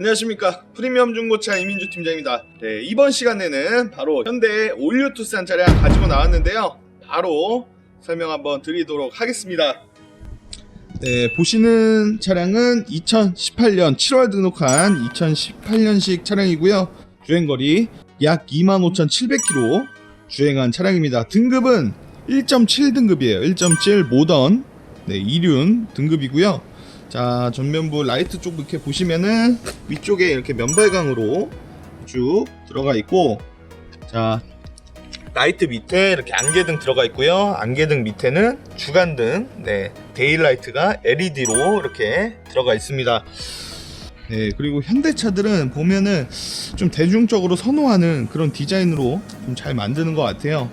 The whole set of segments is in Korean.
안녕하십니까. 프리미엄 중고차 이민주 팀장입니다. 네, 이번 시간에는 바로 현대 올류 투싼 차량 가지고 나왔는데요. 바로 설명 한번 드리도록 하겠습니다. 네, 보시는 차량은 2018년 7월 등록한 2018년식 차량이고요. 주행거리 약 25,700km 주행한 차량입니다. 등급은 1.7 등급이에요. 1.7 모던 네, 이륜 등급이고요 자 전면부 라이트 쪽 이렇게 보시면은 위쪽에 이렇게 면발광으로 쭉 들어가 있고 자 라이트 밑에 이렇게 안개등 들어가 있고요. 안개등 밑에는 주간등 네 데일라이트가 LED로 이렇게 들어가 있습니다. 네 그리고 현대차들은 보면은 좀 대중적으로 선호하는 그런 디자인으로 좀 잘 만드는 것 같아요.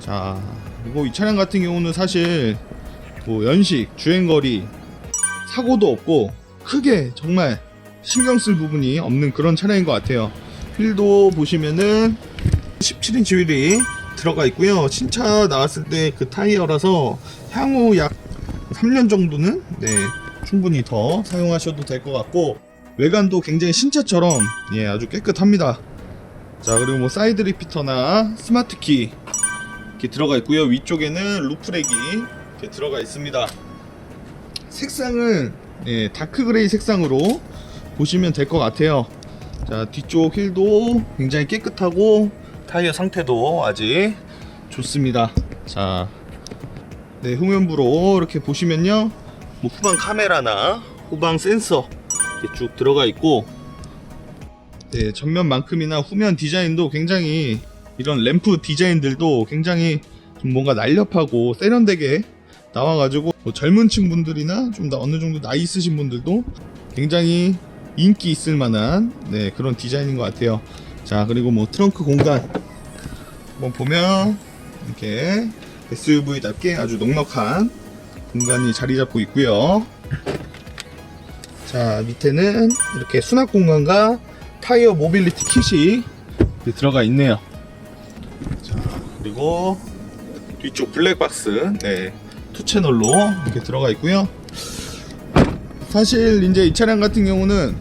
자 그리고 이 차량 같은 경우는 사실 뭐 연식 주행거리 사고도 없고 크게 정말 신경 쓸 부분이 없는 그런 차량인 것 같아요. 휠도 보시면은 17인치 휠이 들어가 있고요. 신차 나왔을 때 그 타이어라서 향후 약 3년 정도는 네, 충분히 더 사용하셔도 될 것 같고 외관도 굉장히 신차처럼 예, 아주 깨끗합니다. 자 그리고 뭐 사이드 리피터나 스마트 키 이렇게 들어가 있고요. 위쪽에는 루프렉이 이렇게 들어가 있습니다. 색상은 예, 다크 그레이 색상으로 보시면 될 것 같아요. 자 뒤쪽 휠도 굉장히 깨끗하고 타이어 상태도 아직 좋습니다. 자, 네 후면부로 이렇게 보시면요, 뭐 후방 카메라나 후방 센서 쭉 들어가 있고, 네 전면만큼이나 후면 디자인도 굉장히 이런 램프 디자인들도 굉장히 좀 뭔가 날렵하고 세련되게 나와가지고 뭐 젊은 층 분들이나 좀더 어느 정도 나이 있으신 분들도 굉장히 인기 있을 만한 네, 그런 디자인인 것 같아요. 자 그리고 뭐 트렁크 공간 한번 보면 이렇게 SUV답게 아주 넉넉한 공간이 자리 잡고 있고요. 자 밑에는 이렇게 수납 공간과 타이어 모빌리티 킷이 들어가 있네요. 자 그리고 뒤쪽 블랙박스 네, 투 채널로 이렇게 들어가 있고요. 사실 이제 이 차량 같은 경우는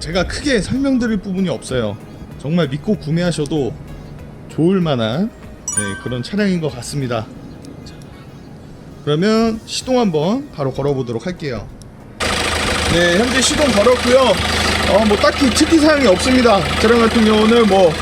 제가 크게 설명드릴 부분이 없어요. 정말 믿고 구매하셔도 좋을 만한 네, 그런 차량인 것 같습니다. 자, 그러면 시동 한번 바로 걸어보도록 할게요. 네, 현재 시동 걸었고요. 어, 뭐 딱히 특이사항이 없습니다. 차량 같은 경우는 뭐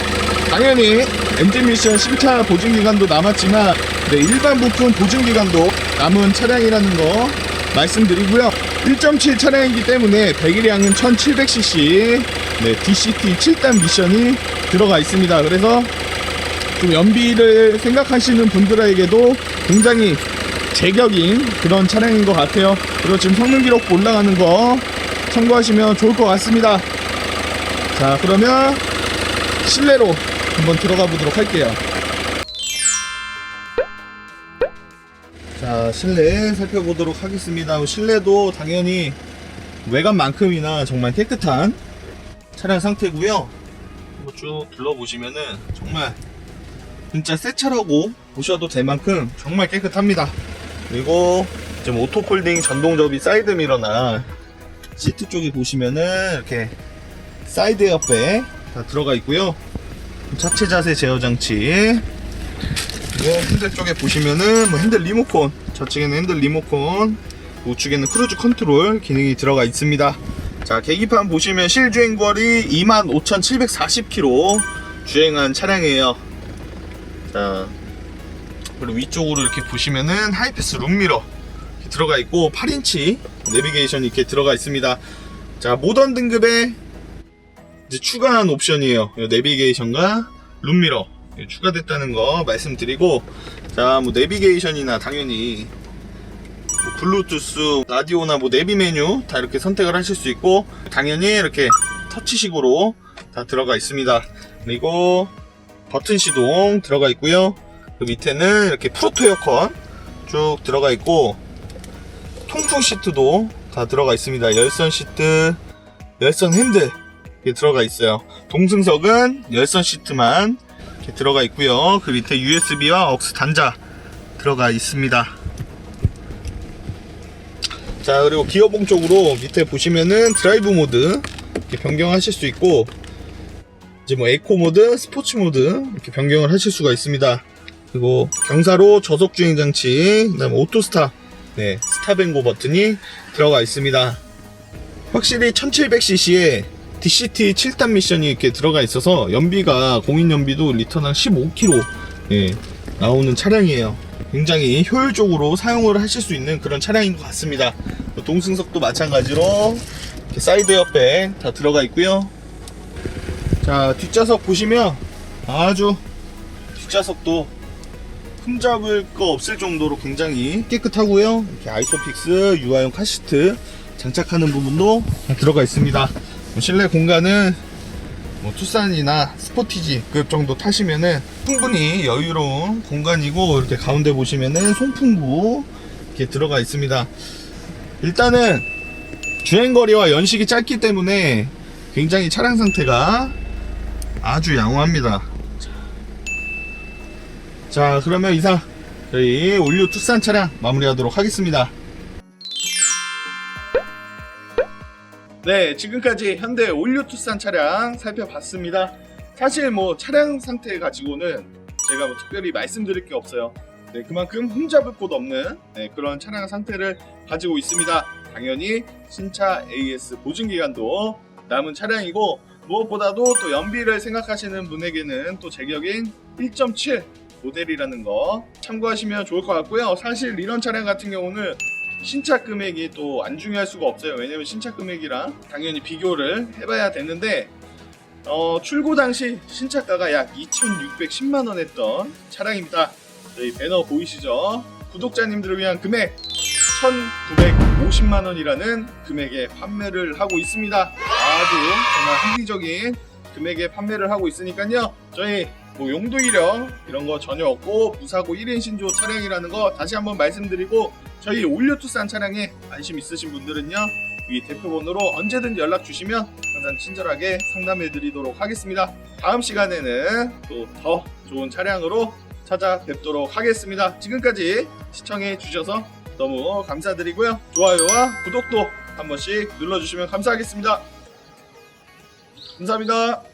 당연히 엔진 미션 신차 보증 기간도 남았지만 네, 일반 부품 보증 기간도 남은 차량이라는 거 말씀드리고요. 1.7 차량이기 때문에 배기량은 1700cc 네, DCT 7단 미션이 들어가 있습니다. 그래서 좀 연비를 생각하시는 분들에게도 굉장히 제격인 그런 차량인 것 같아요. 그리고 지금 성능 기록 올라가는 거 참고하시면 좋을 것 같습니다. 자, 그러면 실내로 한번 들어가 보도록 할게요. 자, 실내 살펴보도록 하겠습니다. 실내도 당연히 외관만큼이나 정말 깨끗한 차량 상태고요. 한번 쭉 둘러보시면은 정말 진짜 새 차라고 보셔도 될 만큼 정말 깨끗합니다. 그리고 지금 오토폴딩 전동 접이 사이드 미러나 시트 쪽에 보시면은 이렇게 사이드 에어백 다 들어가 있고요. 자체 자세 제어 장치. 그리고 핸들 쪽에 보시면은 뭐 핸들 리모컨, 좌측에는 핸들 리모컨, 우측에는 크루즈 컨트롤 기능이 들어가 있습니다. 자, 계기판 보시면 실주행 거리 25,740km 주행한 차량이에요. 자, 그리고 위쪽으로 이렇게 보시면은 하이패스 룸미러 들어가 있고 8인치 내비게이션이 이렇게 들어가 있습니다. 자, 모던 등급에 이제 추가한 옵션이에요. 이 내비게이션과 룸미러 추가됐다는 거 말씀드리고 자, 뭐 내비게이션이나 당연히 뭐 블루투스, 라디오나 뭐 내비 메뉴 다 이렇게 선택을 하실 수 있고 당연히 이렇게 터치식으로 다 들어가 있습니다. 그리고 버튼 시동 들어가 있고요. 그 밑에는 이렇게 프로토 에어컨 쭉 들어가 있고 통풍 시트도 다 들어가 있습니다. 열선 시트, 열선 핸들 들어가 있어요. 동승석은 열선 시트만 들어가 있고요. 그 밑에 USB와 억스 단자 들어가 있습니다. 자 그리고 기어봉 쪽으로 밑에 보시면은 드라이브 모드 변경하실 수 있고 이제 뭐 에코 모드, 스포츠 모드 이렇게 변경을 하실 수가 있습니다. 그리고 경사로 저속 주행 장치, 그다음에 오토 스타, 네 스타뱅고 버튼이 들어가 있습니다. 확실히 1700cc에 DCT 7단 미션이 이렇게 들어가 있어서 연비가 공인 연비도 리터당 15km 예, 나오는 차량이에요. 굉장히 효율적으로 사용을 하실 수 있는 그런 차량인 것 같습니다. 동승석도 마찬가지로 사이드 옆에 다 들어가 있고요. 자 뒷좌석 보시면 아주 뒷좌석도 흠잡을 거 없을 정도로 굉장히 깨끗하고요. 이렇게 아이소픽스 유아용 카시트 장착하는 부분도 다 들어가 있습니다. 뭐 실내 공간은 뭐 투싼이나 스포티지급 정도 타시면은 충분히 여유로운 공간이고 이렇게 가운데 보시면은 송풍구 이렇게 들어가 있습니다. 일단은 주행거리와 연식이 짧기 때문에 굉장히 차량 상태가 아주 양호합니다. 자, 그러면 이상 저희 올류 투싼 차량 마무리하도록 하겠습니다. 네, 지금까지 현대 올류 투싼 차량 살펴봤습니다. 사실 뭐 차량 상태 가지고는 제가 뭐 특별히 말씀드릴 게 없어요. 네, 그만큼 흠잡을 곳 없는 네, 그런 차량 상태를 가지고 있습니다. 당연히 신차 AS 보증 기간도 남은 차량이고 무엇보다도 또 연비를 생각하시는 분에게는 또 제격인 1.7 모델이라는 거 참고하시면 좋을 것 같고요. 사실 이런 차량 같은 경우는 신차 금액이 또 안 중요할 수가 없어요. 왜냐면 신차 금액이랑 당연히 비교를 해봐야 되는데 어, 출고 당시 신차가가 약 2,610만 원 했던 차량입니다. 저희 배너 보이시죠? 구독자님들을 위한 금액 1,950만 원이라는 금액에 판매를 하고 있습니다. 아주 정말 합리적인 금액에 판매를 하고 있으니까요. 저희 뭐 용도 이력 이런 거 전혀 없고 무사고 1인 신조 차량이라는 거 다시 한번 말씀드리고 저희 올류 투싼 차량에 관심 있으신 분들은요 위 대표번호로 언제든 연락 주시면 항상 친절하게 상담해 드리도록 하겠습니다. 다음 시간에는 또 더 좋은 차량으로 찾아뵙도록 하겠습니다. 지금까지 시청해 주셔서 너무 감사드리고요. 좋아요와 구독도 한 번씩 눌러주시면 감사하겠습니다. 감사합니다.